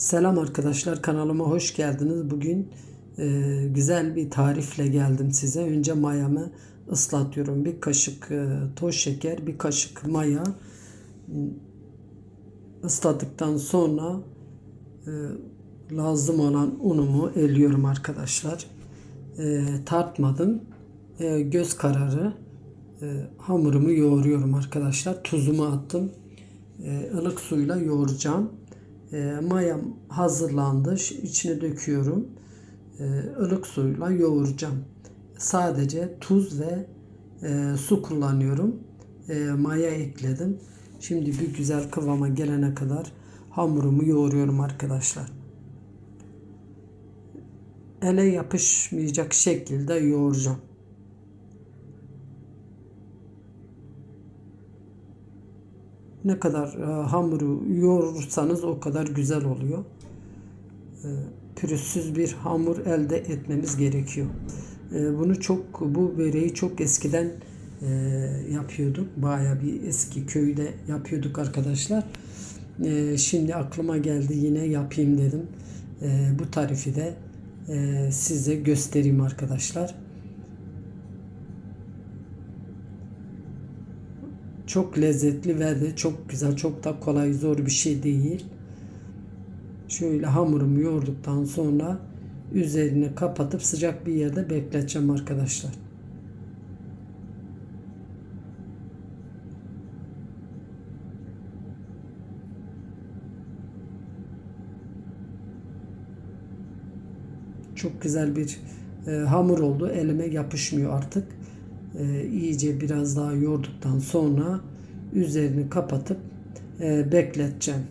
Selam arkadaşlar kanalıma hoş geldiniz. Bugün e, güzel bir tarifle geldim size. Önce mayamı ıslatıyorum. Bir kaşık e, toz şeker, bir kaşık maya ısladıktan sonra e, lazım olan unumu eliyorum arkadaşlar. E, tartmadım. E, göz kararı e, hamurumu yoğuruyorum arkadaşlar. Tuzumu attım. E, ılık suyla yoğuracağım. E, mayam hazırlandı. İçine döküyorum. E, ılık suyla yoğuracağım. Sadece tuz ve e, su kullanıyorum. E, maya ekledim. Şimdi bir güzel kıvama gelene kadar hamurumu yoğuruyorum arkadaşlar. Ele yapışmayacak şekilde yoğuracağım. Ne kadar e, hamuru yoğurursanız o kadar güzel oluyor. E, pürüzsüz bir hamur elde etmemiz gerekiyor. E, bunu çok bu böreği çok eskiden yapıyorduk. Baya bir eski köyde yapıyorduk arkadaşlar. Şimdi aklıma geldi yine yapayım dedim. Bu tarifi de size göstereyim arkadaşlar. Çok lezzetli ve de çok güzel, çok da kolay, zor bir şey değil. Şöyle hamurumu yoğurduktan sonra üzerini kapatıp sıcak bir yerde bekleteceğim arkadaşlar. Çok güzel bir e, hamur oldu. Elime yapışmıyor artık. E, iyice biraz daha yoğurduktan sonra üzerini kapatıp e, bekleteceğim.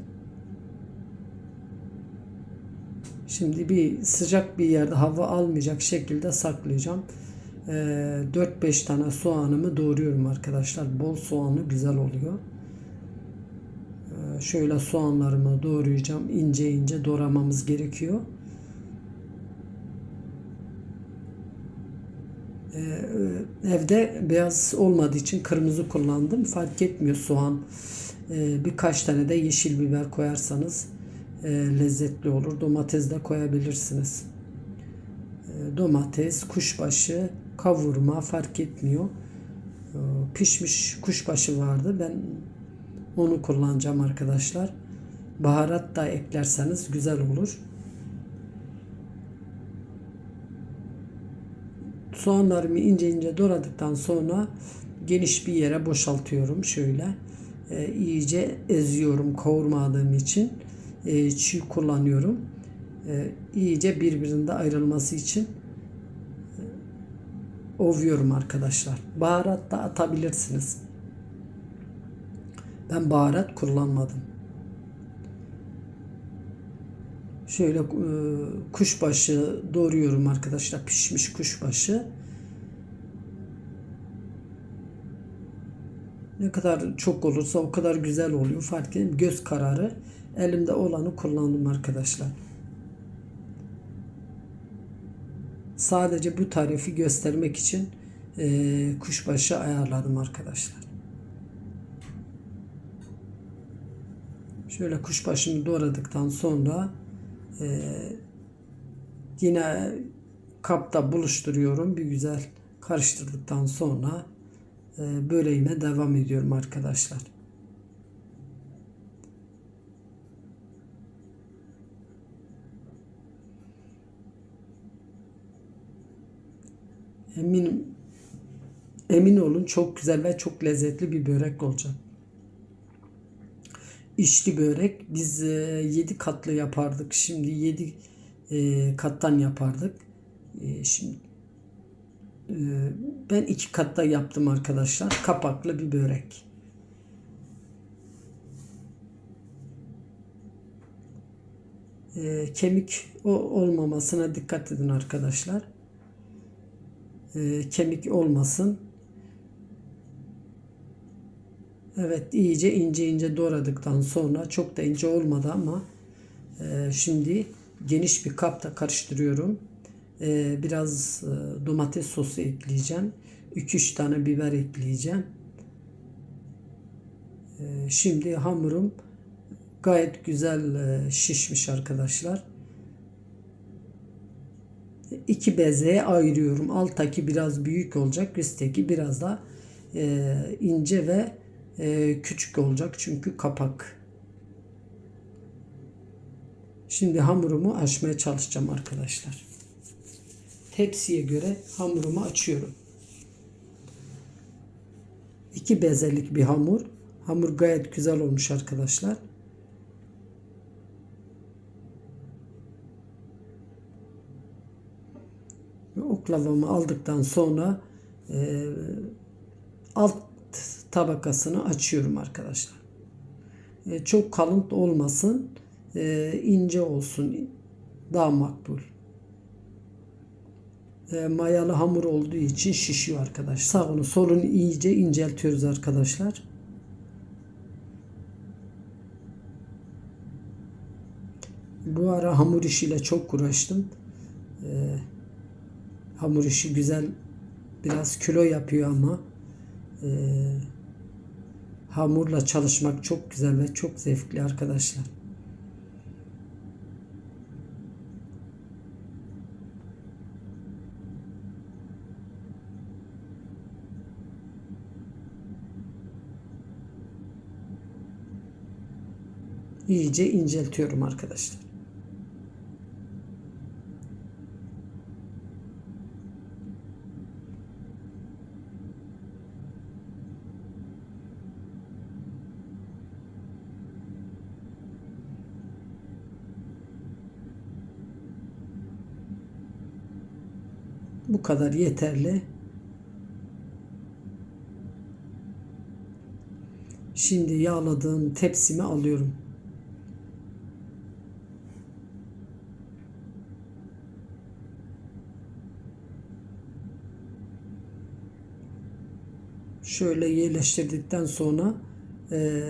Şimdi bir sıcak bir yerde hava almayacak şekilde saklayacağım. E, 4-5 tane soğanımı doğruyorum arkadaşlar. Bol soğanı güzel oluyor. E, şöyle soğanlarımı doğrayacağım. İnce ince doğramamız gerekiyor. Evde beyaz olmadığı için kırmızı kullandım. Fark etmiyor soğan. Ee, birkaç tane de yeşil biber koyarsanız e, lezzetli olur. Domates de koyabilirsiniz. Ee, domates, kuşbaşı, kavurma fark etmiyor. Ee, pişmiş kuşbaşı vardı. Ben onu kullanacağım arkadaşlar. Baharat da eklerseniz güzel olur. Soğanlarımı ince ince doğradıktan sonra geniş bir yere boşaltıyorum şöyle. E, iyice eziyorum kavurmadığım için. E, çiğ kullanıyorum. E, iyice birbirinde ayrılması için e, ovuyorum arkadaşlar. Baharat da atabilirsiniz. Ben baharat kullanmadım. Şöyle e, kuşbaşı doğruyorum arkadaşlar. Pişmiş kuşbaşı. Ne kadar çok olursa o kadar güzel oluyor. Fark edin. Göz kararı. Elimde olanı kullandım arkadaşlar. Sadece bu tarifi göstermek için e, kuşbaşı ayarladım arkadaşlar. Şöyle kuşbaşını doğradıktan sonra ee, yine kapta buluşturuyorum. Bir güzel karıştırdıktan sonra e, böreğime devam ediyorum arkadaşlar. Eminim emin olun çok güzel ve çok lezzetli bir börek olacak içli börek biz 7 katlı yapardık. Şimdi 7 kattan yapardık. E, şimdi e, ben iki katta yaptım arkadaşlar. Kapaklı bir börek. E, kemik o olmamasına dikkat edin arkadaşlar. Kemik olmasın. Evet iyice ince ince doğradıktan sonra çok da ince olmadı ama e, şimdi geniş bir kapta karıştırıyorum. E, biraz e, domates sosu ekleyeceğim. 2-3 tane biber ekleyeceğim. E, şimdi hamurum Gayet güzel e, şişmiş arkadaşlar. İki bezeye ayırıyorum. Alttaki biraz büyük olacak. Üstteki biraz da e, ince ve e, küçük olacak. Çünkü kapak. Şimdi hamurumu açmaya çalışacağım arkadaşlar. Tepsiye göre hamurumu açıyorum. İki bezelik bir hamur. Hamur gayet güzel olmuş arkadaşlar. Oklavamı aldıktan sonra e, alt tabakasını açıyorum arkadaşlar. E, çok kalın olmasın, e, ince olsun, daha makbul. E, mayalı hamur olduğu için şişiyor arkadaş. Sağını solunu iyice inceltiyoruz arkadaşlar. Bu ara hamur işiyle çok uğraştım. E, hamur işi güzel biraz kilo yapıyor ama e, hamurla çalışmak çok güzel ve çok zevkli arkadaşlar. iyice inceltiyorum arkadaşlar. Bu kadar yeterli. Şimdi yağladığım tepsimi alıyorum. şöyle yerleştirdikten sonra e,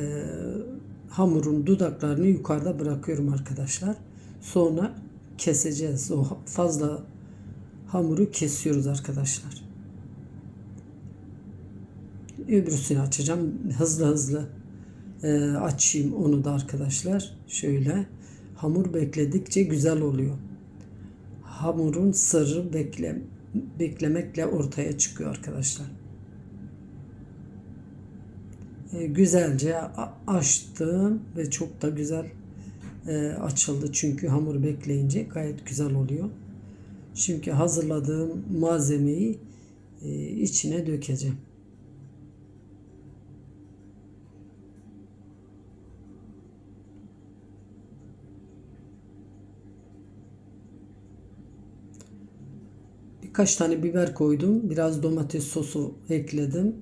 hamurun dudaklarını yukarıda bırakıyorum arkadaşlar. Sonra keseceğiz. O fazla hamuru kesiyoruz arkadaşlar. Öbürsünü açacağım. Hızlı hızlı e, açayım onu da arkadaşlar. Şöyle hamur bekledikçe güzel oluyor. Hamurun sırrı bekle, beklemekle ortaya çıkıyor arkadaşlar. E, güzelce açtım ve çok da güzel e, açıldı. Çünkü hamur bekleyince gayet güzel oluyor. Şimdi hazırladığım malzemeyi e, içine dökeceğim. Birkaç tane biber koydum. Biraz domates sosu ekledim.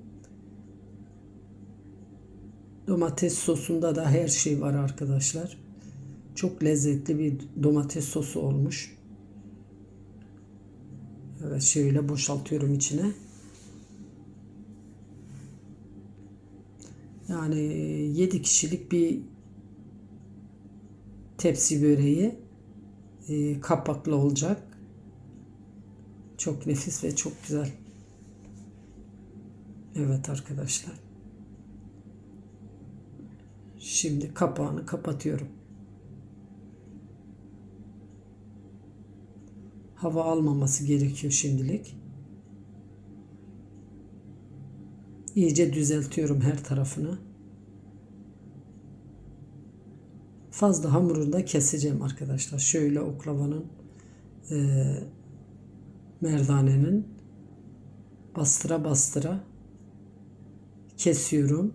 Domates sosunda da her şey var arkadaşlar. Çok lezzetli bir domates sosu olmuş. Evet şöyle boşaltıyorum içine. Yani 7 kişilik bir tepsi böreği e, kapaklı olacak. Çok nefis ve çok güzel. Evet arkadaşlar. Şimdi kapağını kapatıyorum. Hava almaması gerekiyor şimdilik. İyice düzeltiyorum her tarafını. Fazla hamurunu da keseceğim arkadaşlar. Şöyle oklavanın e, merdanenin bastıra bastıra kesiyorum.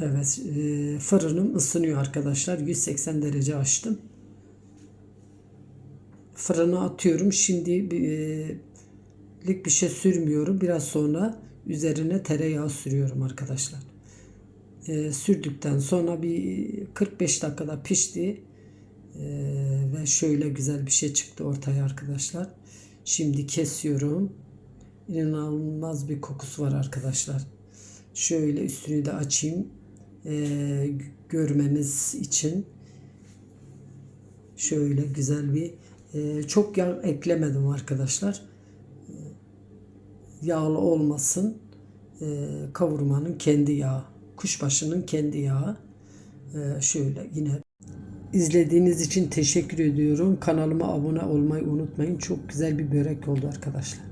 Evet, e, fırınım ısınıyor arkadaşlar. 180 derece açtım. Fırına atıyorum. Şimdi e, lik bir şey sürmüyorum. Biraz sonra üzerine tereyağı sürüyorum arkadaşlar. E, sürdükten sonra bir 45 dakikada pişti. E, ve şöyle güzel bir şey çıktı ortaya arkadaşlar. Şimdi kesiyorum. İnanılmaz bir kokusu var arkadaşlar. Şöyle üstünü de açayım e, görmeniz için şöyle güzel bir e, çok yağ eklemedim arkadaşlar. E, yağlı olmasın. E, kavurmanın kendi yağı kuşbaşının kendi yağı. Ee, şöyle yine izlediğiniz için teşekkür ediyorum. Kanalıma abone olmayı unutmayın. Çok güzel bir börek oldu arkadaşlar.